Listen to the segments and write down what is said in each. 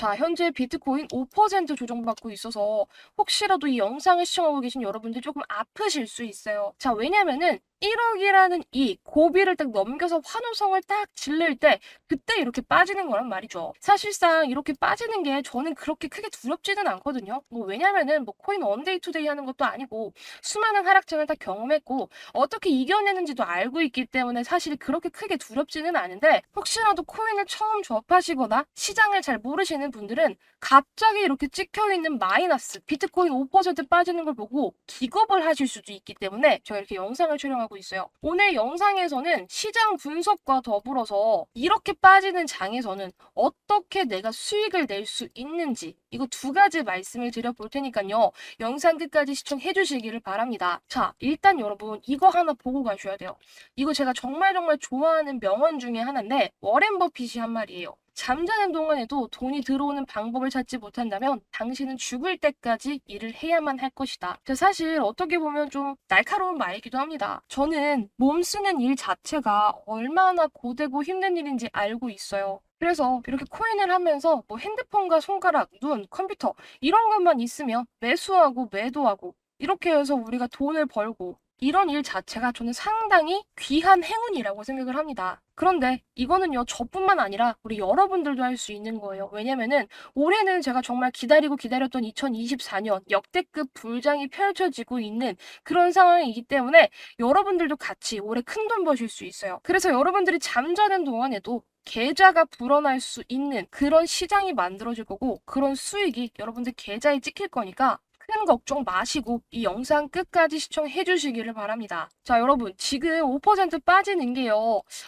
자, 현재 비트코인 5% 조정받고 있어서 혹시라도 이 영상을 시청하고 계신 여러분들 조금 아프실 수 있어요. 자, 왜냐면은 1억이라는 이 고비를 딱 넘겨서 환호성을 딱 질릴 때 그때 이렇게 빠지는 거란 말이죠. 사실상 이렇게 빠지는 게 저는 그렇게 크게 두렵지는 않거든요. 뭐 왜냐면은 뭐 코인 원데이 투데이 하는 것도 아니고 수많은 하락장을 다 경험했고 어떻게 이겨내는지도 알고 있기 때문에 사실 그렇게 크게 두렵지는 않은데 혹시라도 코인을 처음 접하시거나 시장을 잘 모르시는 분들은 갑자기 이렇게 찍혀 있는 마이너스 비트코인 5% 빠지는 걸 보고 기겁을 하실 수도 있기 때문에 제가 이렇게 영상을 촬영하고 있어요. 오늘 영상에서는 시장 분석과 더불어서 이렇게 빠지는 장에서는 어떻게 내가 수익을 낼 수 있는지 이거 두 가지 말씀을 드려볼 테니까요. 영상 끝까지 시청해 주시기를 바랍니다. 자, 일단 여러분 이거 하나 보고 가셔야 돼요. 이거 제가 정말 정말 좋아하는 명언 중에 하나인데 워렌 버핏이 한 말이에요. 잠자는 동안에도 돈이 들어오는 방법을 찾지 못한다면 당신은 죽을 때까지 일을 해야만 할 것이다. 저 사실 어떻게 보면 좀 날카로운 말이기도 합니다. 저는 몸 쓰는 일 자체가 얼마나 고되고 힘든 일인지 알고 있어요. 그래서 이렇게 코인을 하면서 뭐 핸드폰과 손가락, 눈, 컴퓨터 이런 것만 있으면 매수하고 매도하고 이렇게 해서 우리가 돈을 벌고 이런 일 자체가 저는 상당히 귀한 행운이라고 생각을 합니다. 그런데 이거는요, 저뿐만 아니라 우리 여러분들도 할 수 있는 거예요. 왜냐면은 올해는 제가 정말 기다리고 기다렸던 2024년 역대급 불장이 펼쳐지고 있는 그런 상황이기 때문에 여러분들도 같이 올해 큰 돈 버실 수 있어요. 그래서 여러분들이 잠자는 동안에도 계좌가 불어날 수 있는 그런 시장이 만들어질 거고 그런 수익이 여러분들 계좌에 찍힐 거니까 큰 걱정 마시고 이 영상 끝까지 시청해 주시기를 바랍니다. 자, 여러분, 지금 5% 빠지는 게요,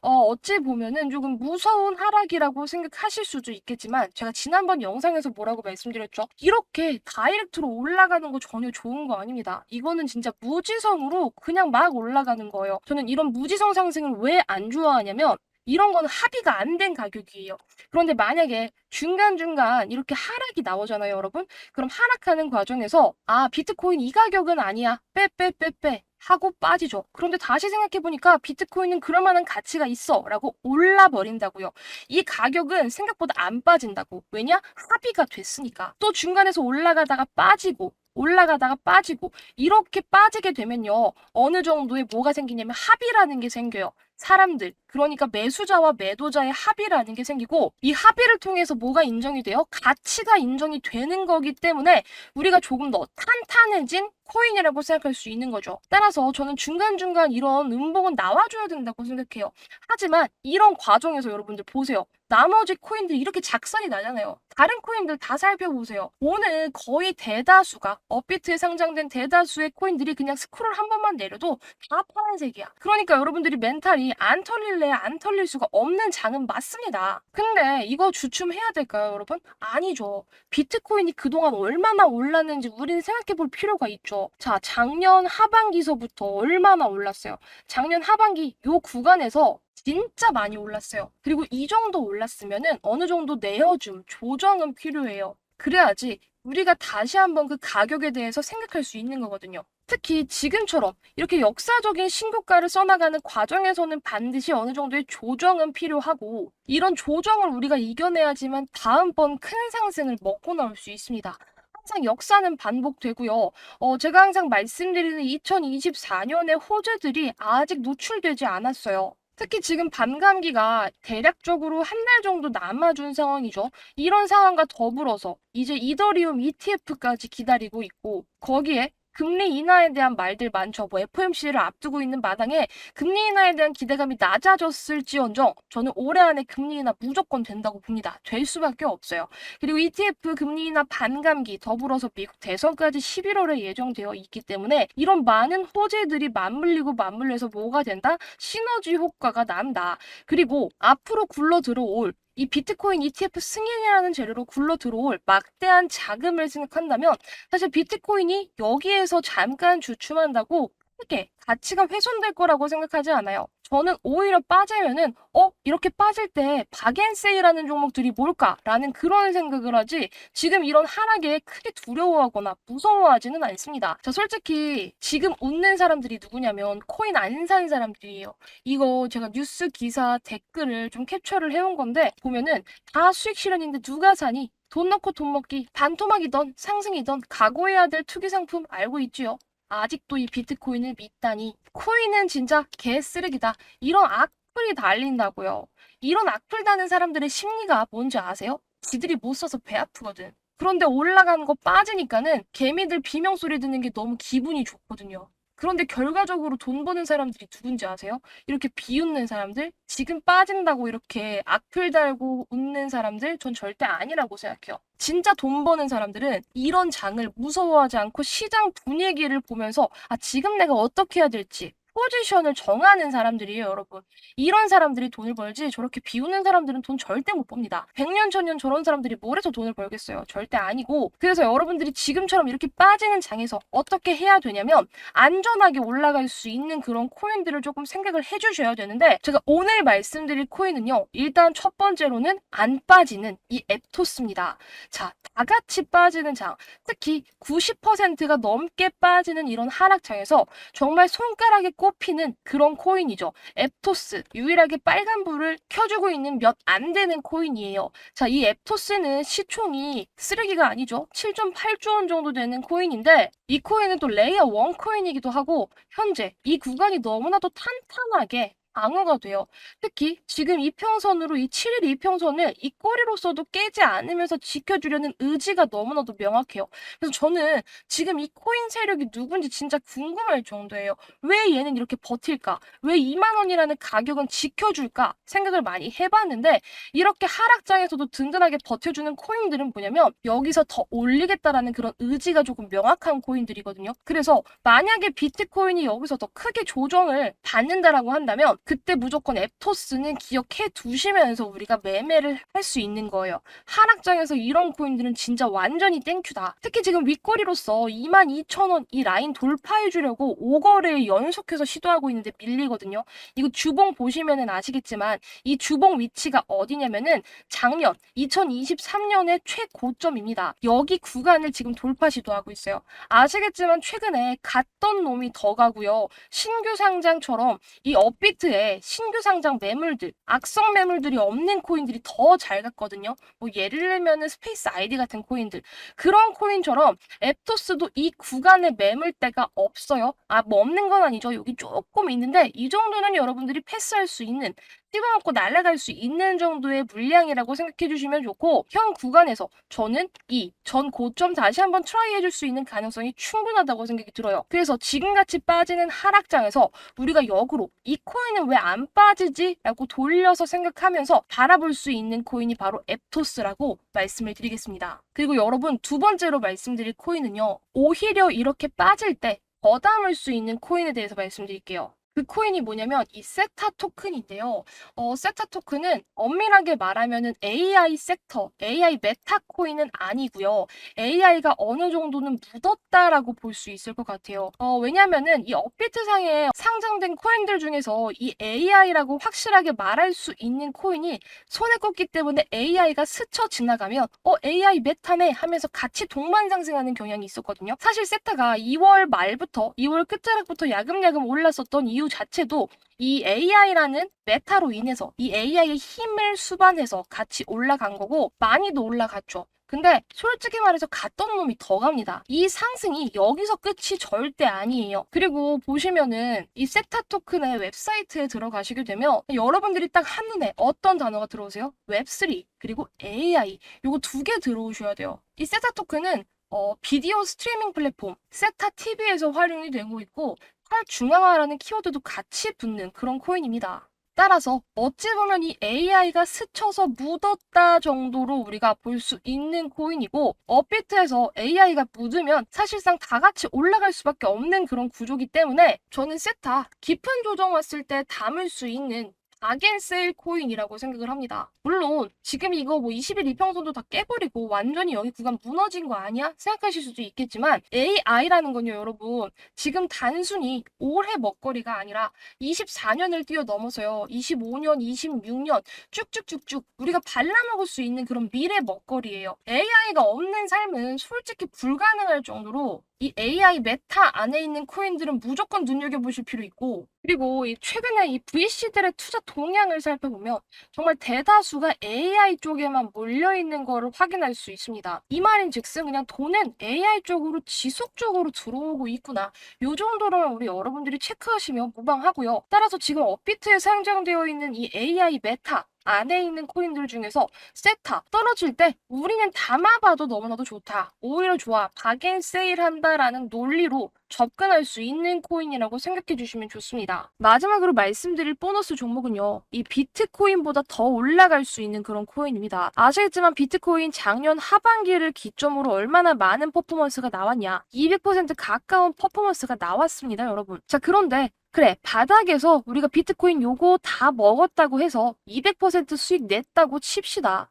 어, 어찌 보면은 조금 무서운 하락이라고 생각하실 수도 있겠지만, 제가 지난번 영상에서 뭐라고 말씀드렸죠? 이렇게 다이렉트로 올라가는 거 전혀 좋은 거 아닙니다. 이거는 진짜 무지성으로 그냥 막 올라가는 거예요. 저는 이런 무지성 상승을 왜 안 좋아하냐면, 이런 건 합의가 안 된 가격이에요. 그런데 만약에 중간중간 이렇게 하락이 나오잖아요, 여러분? 그럼 하락하는 과정에서 아, 비트코인 이 가격은 아니야. 빼, 빼, 빼, 빼. 하고 빠지죠. 그런데 다시 생각해보니까 비트코인은 그럴 만한 가치가 있어. 라고 올라버린다고요. 이 가격은 생각보다 안 빠진다고. 왜냐? 합의가 됐으니까. 또 중간에서 올라가다가 빠지고, 올라가다가 빠지고, 이렇게 빠지게 되면요. 어느 정도의 뭐가 생기냐면 합의라는 게 생겨요. 사람들, 그러니까 매수자와 매도자의 합의라는 게 생기고 이 합의를 통해서 뭐가 인정이 돼요? 가치가 인정이 되는 거기 때문에 우리가 조금 더 탄탄해진 코인이라고 생각할 수 있는 거죠. 따라서 저는 중간중간 이런 음봉은 나와줘야 된다고 생각해요. 하지만 이런 과정에서 여러분들 보세요. 나머지 코인들이 이렇게 작살이 나잖아요. 다른 코인들 다 살펴보세요. 오늘 거의 대다수가 업비트에 상장된 대다수의 코인들이 그냥 스크롤 한 번만 내려도 다 파란색이야. 그러니까 여러분들이 멘탈이 안 털릴래 안 털릴 수가 없는 장은 맞습니다. 근데 이거 주춤해야 될까요, 여러분? 아니죠. 비트코인이 그동안 얼마나 올랐는지 우리는 생각해 볼 필요가 있죠. 자, 작년 하반기서부터 얼마나 올랐어요. 작년 하반기 요 구간에서 진짜 많이 올랐어요. 그리고 이 정도 올랐으면은 어느 정도 내어줌, 조정은 필요해요. 그래야지 우리가 다시 한번 그 가격에 대해서 생각할 수 있는 거거든요. 특히 지금처럼 이렇게 역사적인 신고가를 써나가는 과정에서는 반드시 어느 정도의 조정은 필요하고 이런 조정을 우리가 이겨내야지만 다음번 큰 상승을 먹고 나올 수 있습니다. 항상 역사는 반복되고요. 어, 제가 항상 말씀드리는 2024년의 호재들이 아직 노출되지 않았어요. 특히 지금 반감기가 대략적으로 한 달 정도 남아준 상황이죠. 이런 상황과 더불어서 이제 이더리움 ETF까지 기다리고 있고 거기에 금리 인하에 대한 말들 많죠. 뭐 FOMC를 앞두고 있는 마당에 금리 인하에 대한 기대감이 낮아졌을지언정 저는 올해 안에 금리 인하 무조건 된다고 봅니다. 될 수밖에 없어요. 그리고 ETF 금리 인하 반감기 더불어서 미국 대선까지 11월에 예정되어 있기 때문에 이런 많은 호재들이 맞물리고 맞물려서 뭐가 된다? 시너지 효과가 난다. 그리고 앞으로 굴러 들어올 이 비트코인 ETF 승인이라는 재료로 굴러 들어올 막대한 자금을 생각한다면 사실 비트코인이 여기에서 잠깐 주춤한다고 크게 가치가 훼손될 거라고 생각하지 않아요. 저는 오히려 빠지면은 어 이렇게 빠질 때 박앤세이라는 종목들이 뭘까라는 그런 생각을 하지 지금 이런 하락에 크게 두려워하거나 무서워하지는 않습니다. 자 솔직히 지금 웃는 사람들이 누구냐면 코인 안 산 사람들이에요. 이거 제가 뉴스 기사 댓글을 좀 캡처를 해온 건데 보면은 다 수익 실현인데 누가 사니? 돈 넣고 돈 먹기, 반토막이던 상승이던 각오해야 될 투기 상품 알고 있지요? 아직도 이 비트코인을 믿다니. 코인은 진짜 개쓰레기다. 이런 악플이 달린다고요. 이런 악플 다는 사람들의 심리가 뭔지 아세요? 지들이 못 써서 배 아프거든. 그런데 올라가는 거 빠지니까는 개미들 비명 소리 듣는 게 너무 기분이 좋거든요. 그런데 결과적으로 돈 버는 사람들이 누군지 아세요? 이렇게 비웃는 사람들? 지금 빠진다고 이렇게 악플 달고 웃는 사람들? 전 절대 아니라고 생각해요. 진짜 돈 버는 사람들은 이런 장을 무서워하지 않고 시장 분위기를 보면서 아, 지금 내가 어떻게 해야 될지 포지션을 정하는 사람들이에요, 여러분. 이런 사람들이 돈을 벌지 저렇게 비우는 사람들은 돈 절대 못 법니다. 100년, 1000년 저런 사람들이 뭘 해서 돈을 벌겠어요? 절대 아니고. 그래서 여러분들이 지금처럼 이렇게 빠지는 장에서 어떻게 해야 되냐면 안전하게 올라갈 수 있는 그런 코인들을 조금 생각을 해 주셔야 되는데 제가 오늘 말씀드릴 코인은요. 일단 첫 번째로는 안 빠지는 이 앱토스입니다. 자, 다 같이 빠지는 장. 특히 90%가 넘게 빠지는 이런 하락장에서 정말 손가락에 꼽 히는 그런 코인이죠. 앱토스. 유일하게 빨간불을 켜주고 있는 몇 안 되는 코인이에요. 자, 이 앱토스는 시총이 쓰레기가 아니죠. 7.8조 원 정도 되는 코인인데 이 코인은 또 레이어 1 코인이기도 하고 현재 이 구간이 너무나도 탄탄하게 방어가 돼요. 특히 지금 이평선으로 이 7일 이평선을 이 꼬리로서도 깨지 않으면서 지켜주려는 의지가 너무나도 명확해요. 그래서 저는 지금 이 코인 세력이 누군지 진짜 궁금할 정도예요. 왜 얘는 이렇게 버틸까? 왜 2만 원이라는 가격은 지켜줄까? 생각을 많이 해봤는데 이렇게 하락장에서도 든든하게 버텨주는 코인들은 뭐냐면 여기서 더 올리겠다라는 그런 의지가 조금 명확한 코인들이거든요. 그래서 만약에 비트코인이 여기서 더 크게 조정을 받는다라고 한다면 그때 무조건 앱토스는 기억해 두시면서 우리가 매매를 할 수 있는 거예요. 하락장에서 이런 코인들은 진짜 완전히 땡큐다. 특히 지금 윗거리로서 22,000원 이 라인 돌파해 주려고 5거래 연속해서 시도하고 있는데 밀리거든요. 이거 주봉 보시면은 아시겠지만 이 주봉 위치가 어디냐면은 작년 2023년의 최고점입니다. 여기 구간을 지금 돌파 시도하고 있어요. 아시겠지만 최근에 갔던 놈이 더 가고요. 신규 상장처럼 이 업비트 에 신규 상장 매물들, 악성 매물들이 없는 코인들이 더 잘 갔거든요. 뭐 예를 들면은 스페이스 아이디 같은 코인들. 그런 코인처럼 앱토스도 이 구간에 매물대가 없어요. 아, 뭐 없는 건 아니죠. 여기 조금 있는데 이 정도는 여러분들이 패스할 수 있는 씹어먹고 날아갈 수 있는 정도의 물량이라고 생각해 주시면 좋고 현 구간에서 저는 이 전 고점 다시 한번 트라이 해줄 수 있는 가능성이 충분하다고 생각이 들어요. 그래서 지금같이 빠지는 하락장에서 우리가 역으로 이 코인은 왜 안 빠지지? 라고 돌려서 생각하면서 바라볼 수 있는 코인이 바로 앱토스라고 말씀을 드리겠습니다. 그리고 여러분 두 번째로 말씀드릴 코인은요. 오히려 이렇게 빠질 때더 담을 수 있는 코인에 대해서 말씀드릴게요. 그 코인이 뭐냐면 이 세타 토큰인데요. 어, 세타 토큰은 엄밀하게 말하면은 AI 섹터, AI 메타 코인은 아니고요. AI가 어느 정도는 묻었다라고 볼 수 있을 것 같아요. 어, 왜냐면은 이 업비트상에 상장된 코인들 중에서 이 AI라고 확실하게 말할 수 있는 코인이 손에 꼽기 때문에 AI가 스쳐 지나가면 어 AI 메타네 하면서 같이 동반 상승하는 경향이 있었거든요. 사실 세타가 2월 말부터 2월 끝자락부터 야금야금 올랐었던 이유 자체도 이 AI라는 메타로 인해서 이 AI의 힘을 수반해서 같이 올라간 거고 많이도 올라갔죠. 근데 솔직히 말해서 갔던 놈이 더 갑니다. 이 상승이 여기서 끝이 절대 아니에요. 그리고 보시면은 이 세타 토큰의 웹사이트에 들어가시게 되면 여러분들이 딱 한눈에 어떤 단어가 들어오세요? 웹3 그리고 AI 요거 두 개 들어오셔야 돼요. 이 세타 토큰은 어, 비디오 스트리밍 플랫폼 세타 TV에서 활용이 되고 있고 탈중앙화라는 키워드도 같이 붙는 그런 코인입니다. 따라서 어찌 보면 이 AI가 스쳐서 묻었다 정도로 우리가 볼 수 있는 코인이고 업비트에서 AI가 묻으면 사실상 다 같이 올라갈 수밖에 없는 그런 구조기 때문에 저는 세타 깊은 조정 왔을 때 담을 수 있는 아겐세일 코인이라고 생각을 합니다. 물론 지금 이거 뭐 20일 이평선도 다 깨버리고 완전히 여기 구간 무너진 거 아니야? 생각하실 수도 있겠지만 AI라는 건요 여러분 지금 단순히 올해 먹거리가 아니라 24년을 뛰어넘어서요 25년, 26년 쭉쭉쭉쭉 우리가 발라먹을 수 있는 그런 미래 먹거리예요. AI가 없는 삶은 솔직히 불가능할 정도로 이 AI 메타 안에 있는 코인들은 무조건 눈여겨보실 필요 있고 그리고 이 최근에 이 VC들의 투자 동향을 살펴보면 정말 대다수가 AI 쪽에만 몰려있는 거를 확인할 수 있습니다. 이 말인 즉슨 그냥 돈은 AI 쪽으로 지속적으로 들어오고 있구나. 요 정도로만 우리 여러분들이 체크하시면 무방하고요. 따라서 지금 업비트에 상장되어 있는 이 AI 메타 안에 있는 코인들 중에서 세타 떨어질 때 우리는 담아봐도 너무나도 좋다. 오히려 좋아. 바겐 세일 한다라는 논리로 접근할 수 있는 코인이라고 생각해 주시면 좋습니다. 마지막으로 말씀드릴 보너스 종목은요. 이 비트코인보다 더 올라갈 수 있는 그런 코인입니다. 아시겠지만 비트코인 작년 하반기를 기점으로 얼마나 많은 퍼포먼스가 나왔냐. 200% 가까운 퍼포먼스가 나왔습니다, 여러분. 자, 그런데 그래, 바닥에서 우리가 비트코인 요거 다 먹었다고 해서 200% 수익 냈다고 칩시다.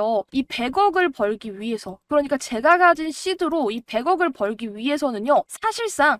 이 100억을 벌기 위해서, 그러니까 제가 가진 시드로 이 100억을 벌기 위해서는요, 사실상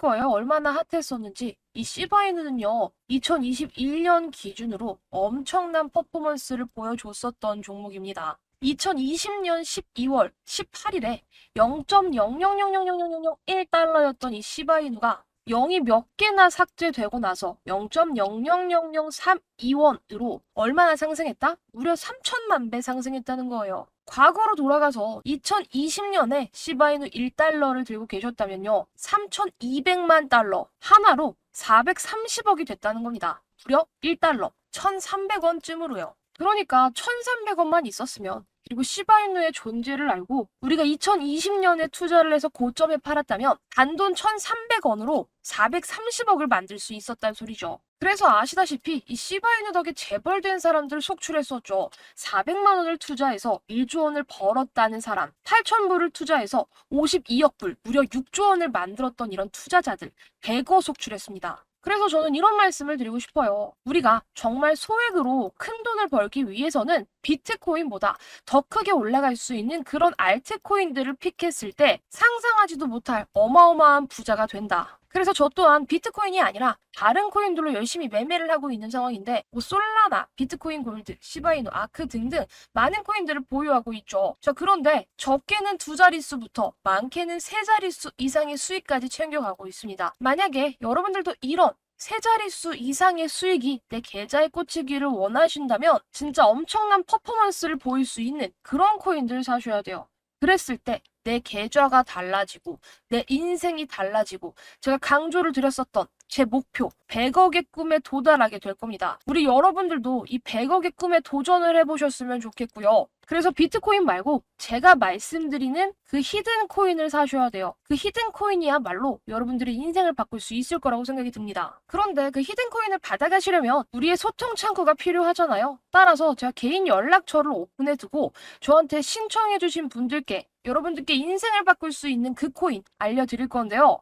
거예요. 얼마나 핫했었는지. 이 시바이는요, 2021년 기준으로 엄청난 퍼포먼스를 보여줬었던 종목입니다. 2020년 12월 18일에 0.0000001달러였던 이 시바이누가 0이 몇 개나 삭제되고 나서 0.000032원으로 얼마나 상승했다? 무려 3천만 배 상승했다는 거예요. 과거로 돌아가서 2020년에 시바이누 1달러를 들고 계셨다면요. 3,200만 달러 하나로 430억이 됐다는 겁니다. 무려 1달러 1,300원쯤으로요. 그러니까 1,300원만 있었으면 그리고 시바이누의 존재를 알고 우리가 2020년에 투자를 해서 고점에 팔았다면 단돈 1,300원으로 430억을 만들 수 있었다는 소리죠. 그래서 아시다시피 이 시바이누 덕에 재벌된 사람들 속출했었죠. 400만 원을 투자해서 1조 원을 벌었다는 사람, 8천 불을 투자해서 52억 불, 무려 6조 원을 만들었던 이런 투자자들 100억 속출했습니다. 그래서 저는 이런 말씀을 드리고 싶어요. 우리가 정말 소액으로 큰 돈을 벌기 위해서는 비트코인보다 더 크게 올라갈 수 있는 그런 알트코인들을 픽했을 때 상상하지도 못할 어마어마한 부자가 된다. 그래서 저 또한 비트코인이 아니라 다른 코인들로 열심히 매매를 하고 있는 상황인데 뭐 솔라나, 비트코인 골드, 시바이누, 아크 등등 많은 코인들을 보유하고 있죠. 자 그런데 적게는 두 자릿수부터 많게는 세 자릿수 이상의 수익까지 챙겨가고 있습니다. 만약에 여러분들도 이런 세 자릿수 이상의 수익이 내 계좌에 꽂히기를 원하신다면 진짜 엄청난 퍼포먼스를 보일 수 있는 그런 코인들을 사셔야 돼요. 그랬을 때 내 계좌가 달라지고 내 인생이 달라지고 제가 강조를 드렸었던 제 목표 100억의 꿈에 도달하게 될 겁니다. 우리 여러분들도 이 100억의 꿈에 도전을 해보셨으면 좋겠고요. 그래서 비트코인 말고 제가 말씀드리는 그 히든 코인을 사셔야 돼요. 그 히든 코인이야말로 여러분들의 인생을 바꿀 수 있을 거라고 생각이 듭니다. 그런데 그 히든 코인을 받아가시려면 우리의 소통 창구가 필요하잖아요. 따라서 제가 개인 연락처를 오픈해 두고 저한테 신청해 주신 분들께 여러분들께 인생을 바꿀 수 있는 그 코인 알려드릴 건데요.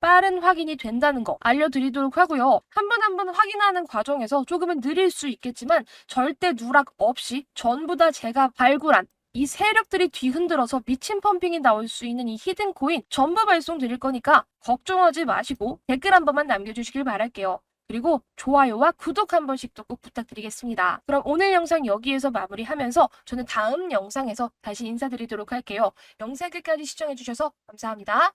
빠른 확인이 된다는 거 알려드리도록 하고요. 한번한번 확인하는 과정에서 조금은 느릴 수 있겠지만 절대 누락 없이 전부 다 제가 발굴한 이 세력들이 뒤흔들어서 미친 펌핑이 나올 수 있는 이 히든 코인 전부 발송 드릴 거니까 걱정하지 마시고 댓글 한 번만 남겨주시길 바랄게요. 그리고 좋아요와 구독 한 번씩도 꼭 부탁드리겠습니다. 그럼 오늘 영상 여기에서 마무리하면서 저는 다음 영상에서 다시 인사드리도록 할게요. 영상 끝까지 시청해주셔서 감사합니다.